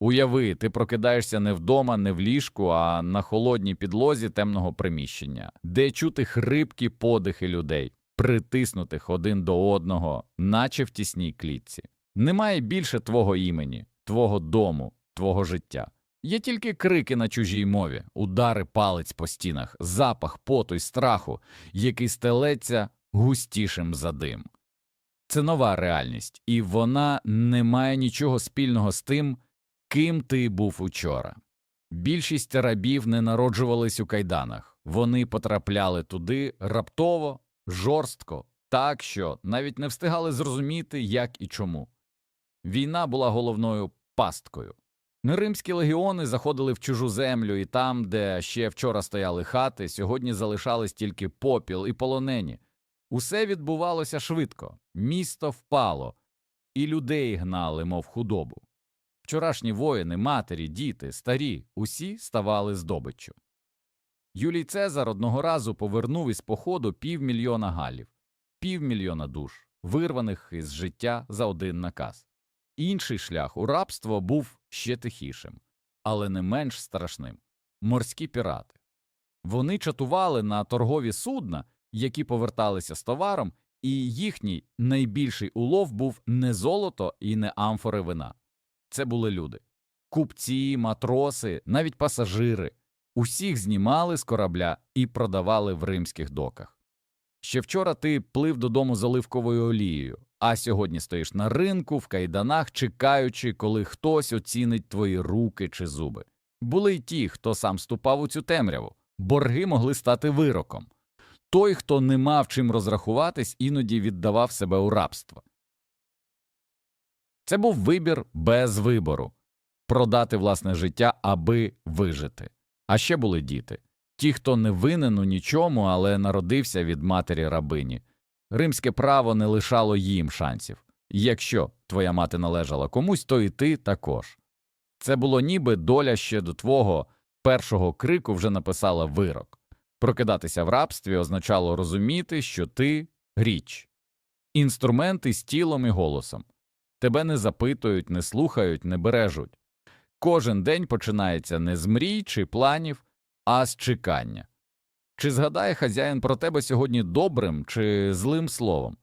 Уяви, ти прокидаєшся не вдома, не в ліжку, а на холодній підлозі темного приміщення, де чути хрипкі подихи людей, притиснутих один до одного, наче в тісній клітці. Немає більше твого імені, твого дому, твого життя. Є тільки крики на чужій мові, удари палець по стінах, запах поту й страху, який стелеться густішим за дим. Це нова реальність, і вона не має нічого спільного з тим, ким ти був учора. Більшість рабів не народжувались у кайданах, вони потрапляли туди раптово, жорстко, так що навіть не встигали зрозуміти, як і чому. Війна була головною пасткою. Римські легіони заходили в чужу землю, і там, де ще вчора стояли хати, сьогодні залишались тільки попіл і полонені. Усе відбувалося швидко, місто впало, і людей гнали, мов худобу. Вчорашні воїни, матері, діти, старі, усі ставали здобиччю. Юлій Цезар одного разу повернув із походу півмільйона галів, півмільйона душ, вирваних із життя за один наказ. Інший шлях у рабство був ще тихішим, але не менш страшним морські пірати. Вони чатували на торгові судна, які поверталися з товаром, і їхній найбільший улов був не золото і не амфори вина. Це були люди купці, матроси, навіть пасажири. Усіх знімали з корабля і продавали в римських доках. Ще вчора ти плив додому з оливковою олією, а сьогодні стоїш на ринку в кайданах, чекаючи, коли хтось оцінить твої руки чи зуби. Були й ті, хто сам ступав у цю темряву, борги могли стати вироком. Той, хто не мав чим розрахуватись, іноді віддавав себе у рабство. Це був вибір без вибору продати власне життя, аби вижити. А ще були діти ті, хто не винен у нічому, але народився від матері рабині. Римське право не лишало їм шансів. Якщо твоя мати належала комусь, то і ти також. Це було ніби доля ще до твого першого крику вже написала вирок. Прокидатися в рабстві означало розуміти, що ти річ, інструменти з тілом і голосом. Тебе не запитують, не слухають, не бережуть. Кожен день починається не з мрій чи планів, а з чекання. Чи згадає хазяїн про тебе сьогодні добрим чи злим словом?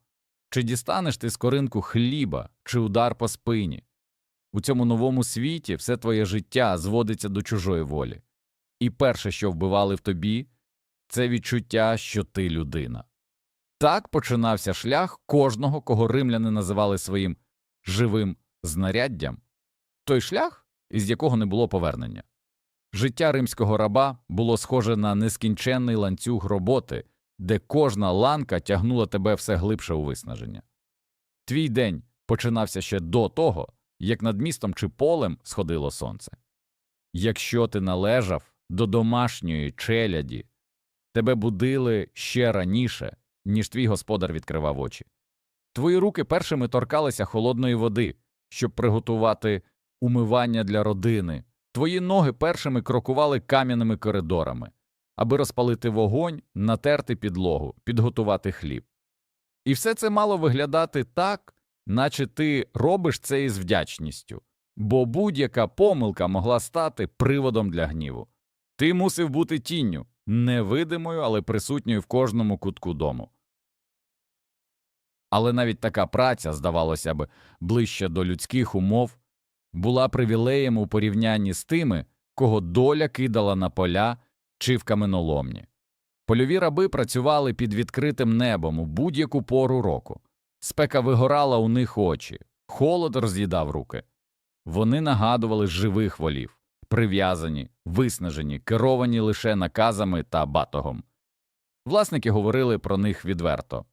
Чи дістанеш ти з коринку хліба чи удар по спині? У цьому новому світі все твоє життя зводиться до чужої волі, і перше, що вбивали в тобі, це відчуття, що ти людина. Так починався шлях кожного, кого римляни називали своїм живим знаряддям, той шлях, із якого не було повернення. Життя римського раба було схоже на нескінченний ланцюг роботи, де кожна ланка тягнула тебе все глибше у виснаження. Твій день починався ще до того, як над містом чи полем сходило сонце. Якщо ти належав до домашньої челяді, тебе будили ще раніше, ніж твій господар відкривав очі. Твої руки першими торкалися холодної води, щоб приготувати умивання для родини. Твої ноги першими крокували кам'яними коридорами, аби розпалити вогонь, натерти підлогу, підготувати хліб. І все це мало виглядати так, наче ти робиш це із вдячністю, бо будь-яка помилка могла стати приводом для гніву. Ти мусив бути тінню, невидимою, але присутньою в кожному кутку дому. Але навіть така праця, здавалося б, ближче до людських умов, була привілеєм у порівнянні з тими, кого доля кидала на поля чи в каменоломні. Польові раби працювали під відкритим небом у будь-яку пору року. Спека вигорала у них очі, холод роз'їдав руки. Вони нагадували живих волів, прив'язані, виснажені, керовані лише наказами та батогом. Власники говорили про них відверто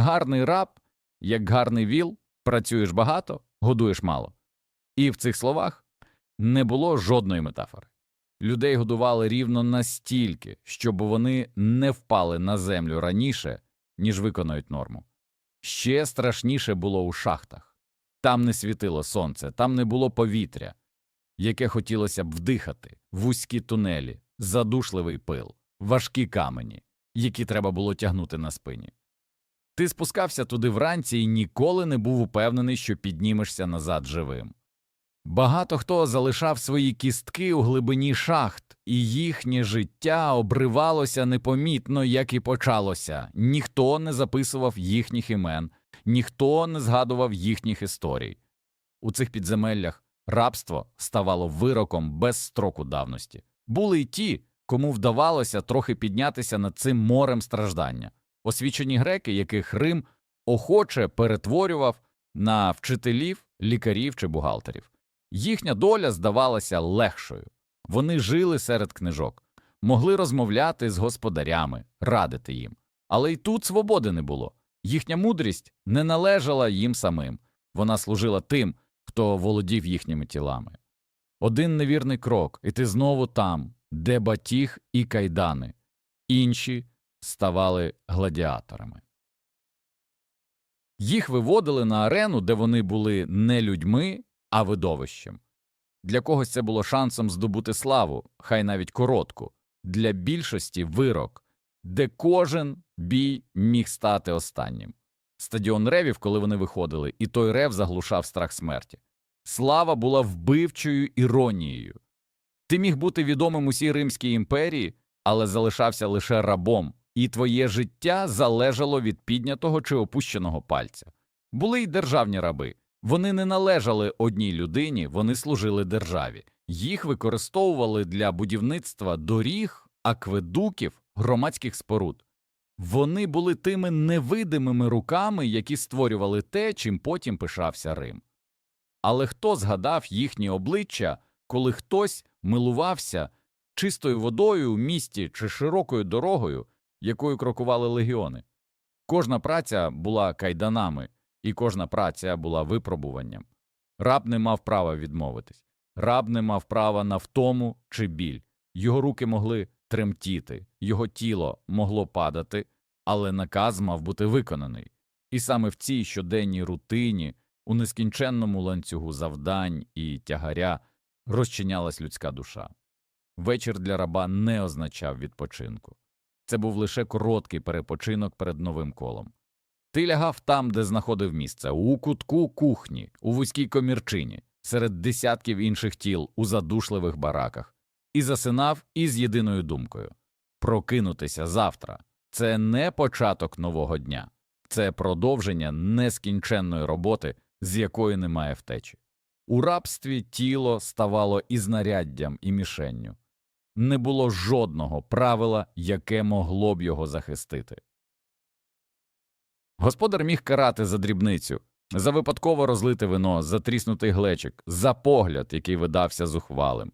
гарний раб, як гарний віл, працюєш багато, годуєш мало. І в цих словах не було жодної метафори. Людей годували рівно настільки, щоб вони не впали на землю раніше, ніж виконують норму. Ще страшніше було у шахтах там не світило сонце, там не було повітря, яке хотілося б вдихати, вузькі тунелі, задушливий пил, важкі камені, які треба було тягнути на спині. Ти спускався туди вранці і ніколи не був упевнений, що піднімешся назад живим. Багато хто залишав свої кістки у глибині шахт, і їхнє життя обривалося непомітно, як і почалося. Ніхто не записував їхніх імен, ніхто не згадував їхніх історій. У цих підземеллях рабство ставало вироком без строку давності. Були й ті, кому вдавалося трохи піднятися над цим морем страждання, освічені греки, яких Рим охоче перетворював на вчителів, лікарів чи бухгалтерів. Їхня доля здавалася легшою. Вони жили серед книжок, могли розмовляти з господарями, радити їм. Але й тут свободи не було. Їхня мудрість не належала їм самим, вона служила тим, хто володів їхніми тілами. Один невірний крок, і ти знову там, де батіг і кайдани, інші ставали гладіаторами. Їх виводили на арену, де вони були не людьми, а видовищем. Для когось це було шансом здобути славу, хай навіть коротку, для більшості вирок, де кожен бій міг стати останнім. Стадіон ревів, коли вони виходили, і той рев заглушав страх смерті. Слава була вбивчою іронією. Ти міг бути відомим усій Римській імперії, але залишався лише рабом, і твоє життя залежало від піднятого чи опущеного пальця. Були й державні раби. Вони не належали одній людині, вони служили державі. Їх використовували для будівництва доріг, акведуків, громадських споруд. Вони були тими невидимими руками, які створювали те, чим потім пишався Рим. Але хто згадав їхні обличчя, коли хтось милувався чистою водою у місті чи широкою дорогою, якою крокували легіони? Кожна праця була кайданами, і кожна праця була випробуванням. Раб не мав права відмовитись, раб не мав права на втому чи біль. Його руки могли тремтіти, його тіло могло падати, але наказ мав бути виконаний. І саме в цій щоденній рутині, у нескінченному ланцюгу завдань і тягаря розчинялась людська душа. Вечір для раба не означав відпочинку. Це був лише короткий перепочинок перед новим колом. Ти лягав там, де знаходив місце, у кутку кухні, у вузькій комірчині, серед десятків інших тіл у задушливих бараках, і засинав із єдиною думкою прокинутися завтра. Це не початок нового дня, це продовження нескінченної роботи, з якої немає втечі. У рабстві тіло ставало і знаряддям, і мішенню. Не було жодного правила, яке могло б його захистити. Господар міг карати за дрібницю, за випадково розлите вино, за тріснутий глечик, за погляд, який видався зухвалим.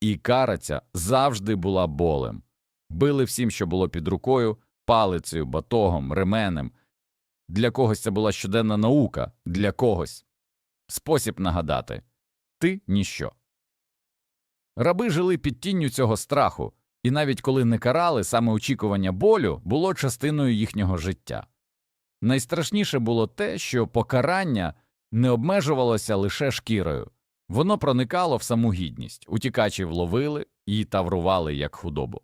І кара ця завжди була болем. Били всім, що було під рукою, палицею, батогом, ременем. Для когось це була щоденна наука, для когось спосіб нагадати ти ніщо. Раби жили під тінню цього страху, і навіть коли не карали, саме очікування болю було частиною їхнього життя. Найстрашніше було те, що покарання не обмежувалося лише шкірою, воно проникало в саму гідність, утікачів ловили і таврували як худобу.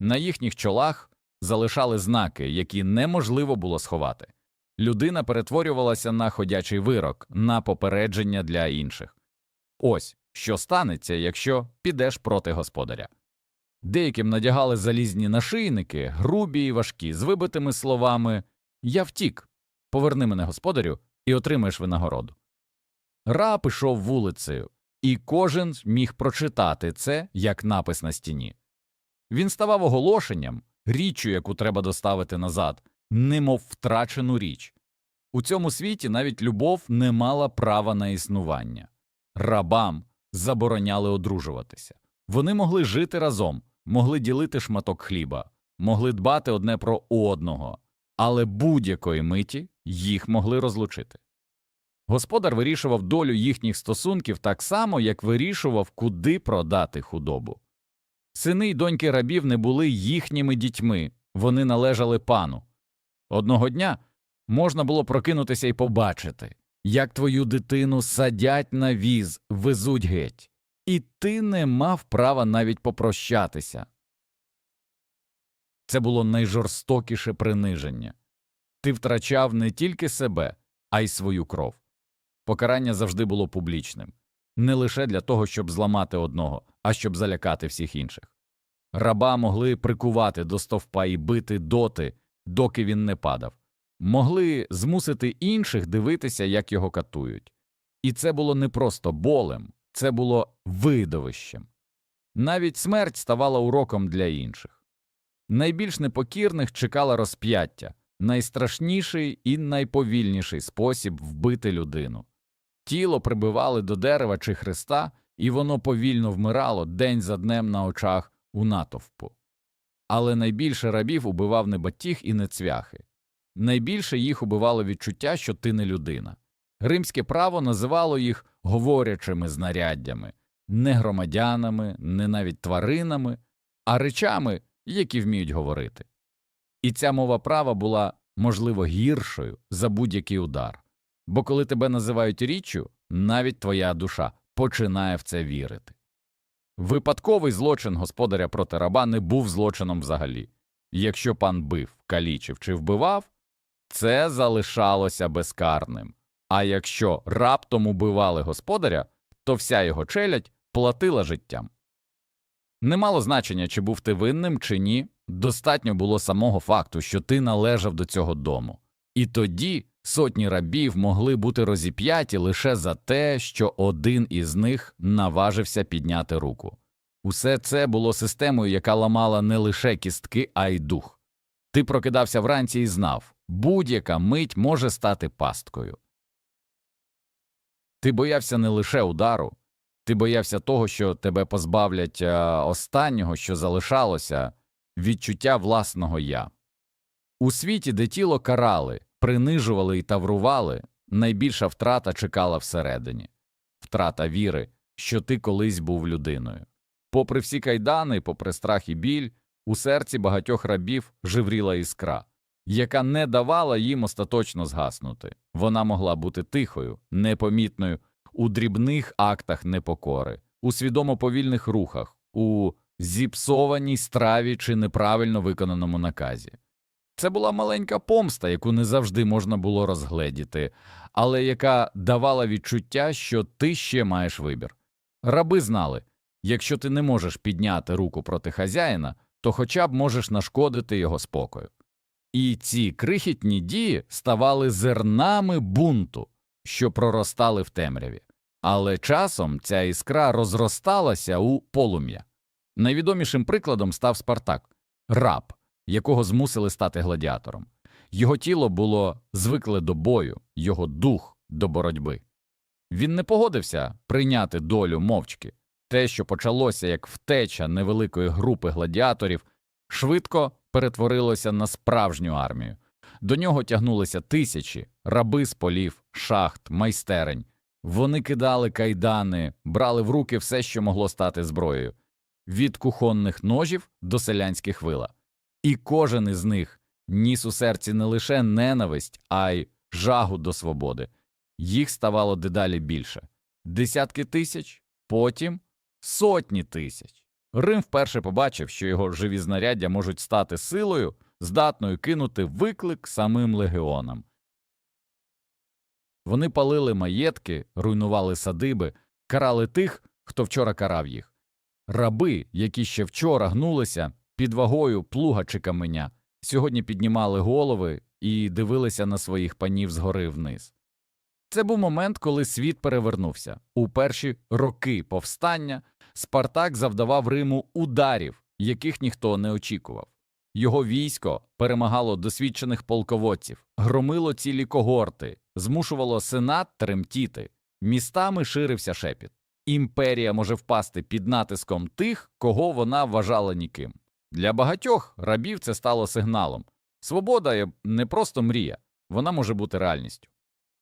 На їхніх чолах залишали знаки, які неможливо було сховати. Людина перетворювалася на ходячий вирок, на попередження для інших. Ось що станеться, якщо підеш проти господаря. Деяким надягали залізні нашийники, грубі й важкі, з вибитими словами Я втік, поверни мене господарю, і отримаєш винагороду. Раб ішов вулицею, і кожен міг прочитати це як напис на стіні. Він ставав оголошенням, річчю, яку треба доставити назад, немов втрачену річ. У цьому світі навіть любов не мала права на існування. Рабам забороняли одружуватися. Вони могли жити разом, могли ділити шматок хліба, могли дбати одне про одного, але будь-якої миті їх могли розлучити. Господар вирішував долю їхніх стосунків так само, як вирішував, куди продати худобу. Сини й доньки рабів не були їхніми дітьми, вони належали пану. Одного дня можна було прокинутися і побачити, як твою дитину садять на віз, везуть геть, і ти не мав права навіть попрощатися. Це було найжорстокіше приниження. Ти втрачав не тільки себе, а й свою кров. Покарання завжди було публічним. не лише для того, щоб зламати одного, а щоб залякати всіх інших. Раба могли прикувати до стовпа і бити доти, доки він не падав, могли змусити інших дивитися, як його катують. І це було не просто болем, це було видовищем. Навіть смерть ставала уроком для інших. Найбільш непокірних чекало розп'яття, найстрашніший і найповільніший спосіб вбити людину. Тіло прибивали до дерева чи хреста, і воно повільно вмирало день за днем на очах у натовпу. Але найбільше рабів убивав не батіг і не цвяхи. Найбільше їх убивало відчуття, що ти не людина. Римське право називало їх говорячими знаряддями, не громадянами, не навіть тваринами, а речами, які вміють говорити. І ця мова права була, можливо, гіршою за будь-який удар. Бо коли тебе називають річчю, навіть твоя душа починає в це вірити. Випадковий злочин господаря проти раба не був злочином взагалі. Якщо пан бив, калічив чи вбивав, це залишалося безкарним. А якщо раптом убивали господаря, то вся його челядь платила життям. Не мало значення, чи був ти винним, чи ні, достатньо було самого факту, що ти належав до цього дому. І тоді сотні рабів могли бути розіп'яті лише за те, що один із них наважився підняти руку. Усе це було системою, яка ламала не лише кістки, а й дух. Ти прокидався вранці і знав будь-яка мить може стати пасткою. Ти боявся не лише удару, ти боявся того, що тебе позбавлять е, останнього, що залишалося, відчуття власного я. У світі, де тіло карали, принижували і таврували, найбільша втрата чекала всередині втрата віри, що ти колись був людиною. Попри всі кайдани, попри страх і біль, у серці багатьох рабів живріла іскра, яка не давала їм остаточно згаснути. Вона могла бути тихою, непомітною, у дрібних актах непокори, у свідомо повільних рухах, у зіпсованій страві чи неправильно виконаному наказі. Це була маленька помста, яку не завжди можна було розгледіти, але яка давала відчуття, що ти ще маєш вибір. Раби знали якщо ти не можеш підняти руку проти хазяїна, то хоча б можеш нашкодити його спокою. І ці крихітні дії ставали зернами бунту, що проростали в темряві. Але часом ця іскра розросталася у полум'я. Найвідомішим прикладом став Спартак раб, якого змусили стати гладіатором. Його тіло було звикле до бою, його дух до боротьби. Він не погодився прийняти долю мовчки. Те, що почалося як втеча невеликої групи гладіаторів, швидко перетворилося на справжню армію. До нього тягнулися тисячі раби з полів, шахт, майстерень. Вони кидали кайдани, брали в руки все, що могло стати зброєю від кухонних ножів до селянських вила. І кожен із них ніс у серці не лише ненависть, а й жагу до свободи. Їх ставало дедалі більше десятки тисяч, потім сотні тисяч. Рим вперше побачив, що його живі знаряддя можуть стати силою, здатною кинути виклик самим легіонам. Вони палили маєтки, руйнували садиби, карали тих, хто вчора карав їх. Раби, які ще вчора гнулися під вагою плуга чи каменя, сьогодні піднімали голови і дивилися на своїх панів згори вниз. Це був момент, коли світ перевернувся. У перші роки повстання Спартак завдавав Риму ударів, яких ніхто не очікував. Його військо перемагало досвідчених полководців, громило цілі когорти, змушувало сенат тремтіти, містами ширився шепіт. Імперія може впасти під натиском тих, кого вона вважала ніким. Для багатьох рабів це стало сигналом. Свобода не просто мрія, вона може бути реальністю.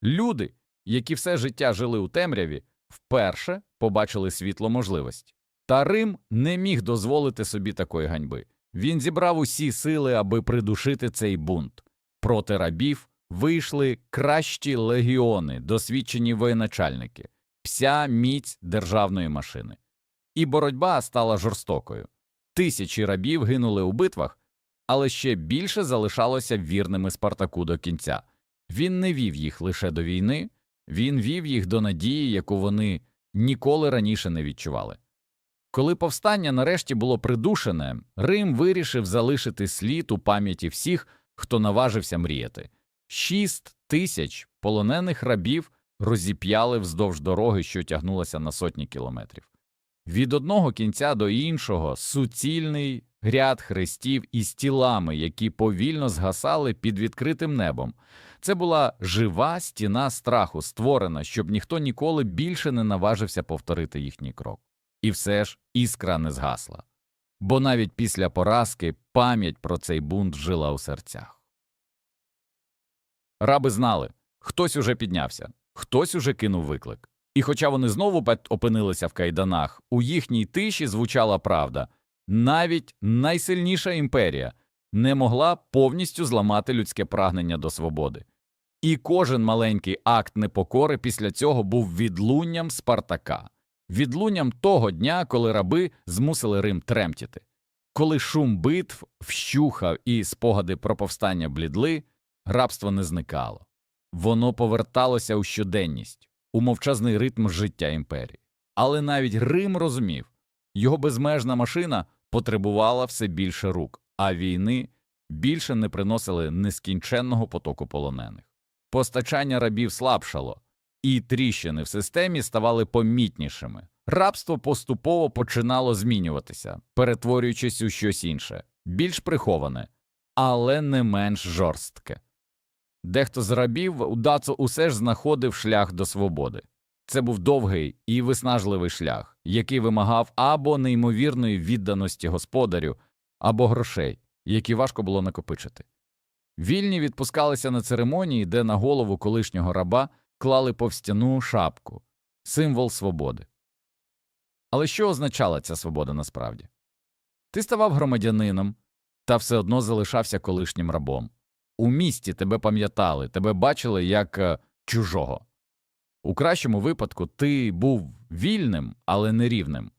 Люди, які все життя жили у темряві, вперше побачили світло можливості. Та Рим не міг дозволити собі такої ганьби. Він зібрав усі сили, аби придушити цей бунт. Проти рабів вийшли кращі легіони, досвідчені воєначальники, вся міць державної машини. І боротьба стала жорстокою. Тисячі рабів гинули у битвах, але ще більше залишалося вірними Спартаку до кінця. Він не вів їх лише до війни, він вів їх до надії, яку вони ніколи раніше не відчували. Коли повстання нарешті було придушене, Рим вирішив залишити слід у пам'яті всіх, хто наважився мріяти. Шість тисяч полонених рабів розіп'яли вздовж дороги, що тягнулася на сотні кілометрів. Від одного кінця до іншого суцільний ряд хрестів із тілами, які повільно згасали під відкритим небом. Це була жива стіна страху, створена, щоб ніхто ніколи більше не наважився повторити їхній крок. І все ж іскра не згасла. Бо навіть після поразки пам'ять про цей бунт жила у серцях. Раби знали, хтось уже піднявся, хтось уже кинув виклик. І хоча вони знову опинилися в кайданах, у їхній тиші звучала правда навіть найсильніша імперія не могла повністю зламати людське прагнення до свободи. І кожен маленький акт непокори після цього був відлунням Спартака, відлунням того дня, коли раби змусили Рим тремтіти. Коли шум битв вщухав і спогади про повстання блідли, рабство не зникало. Воно поверталося у щоденність, у мовчазний ритм життя імперії. Але навіть Рим розумів, його безмежна машина потребувала все більше рук, а війни більше не приносили нескінченного потоку полонених. Постачання рабів слабшало, і тріщини в системі ставали помітнішими. Рабство поступово починало змінюватися, перетворюючись у щось інше, більш приховане, але не менш жорстке. Дехто з рабів у Дацу усе ж знаходив шлях до свободи. Це був довгий і виснажливий шлях, який вимагав або неймовірної відданості господарю, або грошей, які важко було накопичити. Вільні відпускалися на церемонії, де на голову колишнього раба клали повстяну шапку символ свободи. Але що означала ця свобода насправді? Ти ставав громадянином та все одно залишався колишнім рабом. У місті тебе пам'ятали, тебе бачили як е, чужого. У кращому випадку ти був вільним, але не рівним.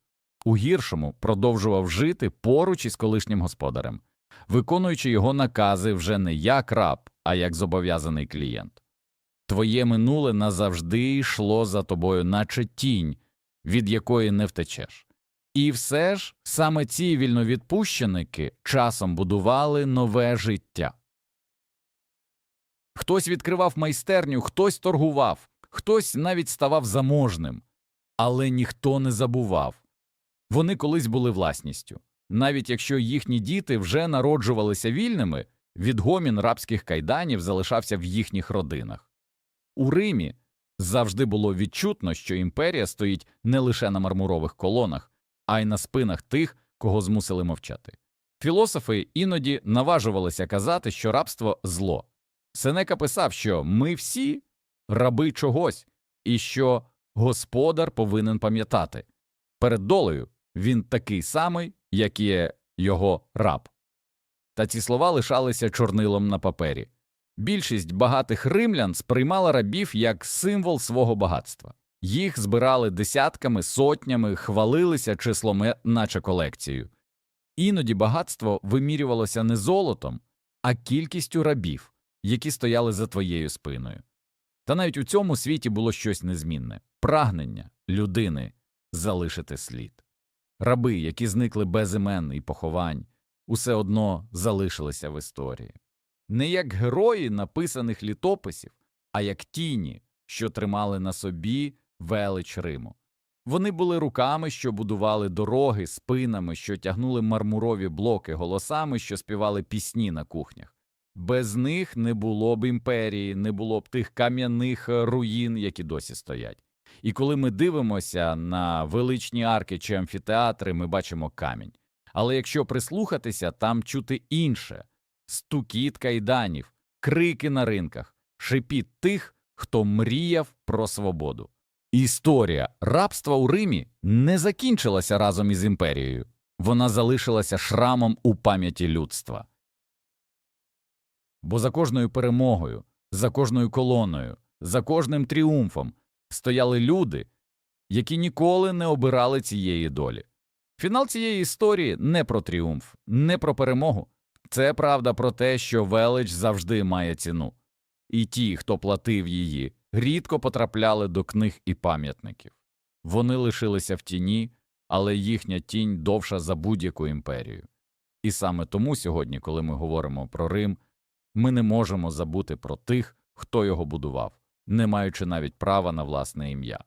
У гіршому продовжував жити поруч із колишнім господарем, виконуючи його накази вже не як раб, а як зобов'язаний клієнт. Твоє минуле назавжди йшло за тобою, наче тінь, від якої не втечеш. І все ж саме ці вільновідпущеники часом будували нове життя. Хтось відкривав майстерню, хтось торгував, хтось навіть ставав заможним, але ніхто не забував. Вони колись були власністю. Навіть якщо їхні діти вже народжувалися вільними, відгомін рабських кайданів залишався в їхніх родинах. У Римі завжди було відчутно, що імперія стоїть не лише на мармурових колонах, а й на спинах тих, кого змусили мовчати. Філософи іноді наважувалися казати, що рабство зло. Сенека писав, що ми всі раби чогось, і що господар повинен пам'ятати перед долею він такий самий, як є його раб. Та ці слова лишалися чорнилом на папері. Більшість багатих римлян сприймала рабів як символ свого багатства. Їх збирали десятками, сотнями, хвалилися числом, е, наче колекцією. Іноді багатство вимірювалося не золотом, а кількістю рабів, які стояли за твоєю спиною. Та навіть у цьому світі було щось незмінне прагнення людини залишити слід. Раби, які зникли без імен і поховань, усе одно залишилися в історії. Не як герої написаних літописів, а як тіні, що тримали на собі велич Риму. Вони були руками, що будували дороги, спинами, що тягнули мармурові блоки, голосами, що співали пісні на кухнях. Без них не було б імперії, не було б тих кам'яних е, руїн, які досі стоять. І коли ми дивимося на величні арки чи амфітеатри, ми бачимо камінь. Але якщо прислухатися, там чути інше стукіт кайданів, крики на ринках, шипіт тих, хто мріяв про свободу. Історія рабства у Римі не закінчилася разом із імперією, вона залишилася шрамом у пам'яті людства. Бо за кожною перемогою, за кожною колоною, за кожним тріумфом стояли люди, які ніколи не обирали цієї долі. Фінал цієї історії не про тріумф, не про перемогу. Це правда про те, що велич завжди має ціну, і ті, хто платив її, рідко потрапляли до книг і пам'ятників. Вони лишилися в тіні, але їхня тінь довша за будь-яку імперію. І саме тому сьогодні, коли ми говоримо про Рим, ми не можемо забути про тих, хто його будував, не маючи навіть права на власне ім'я.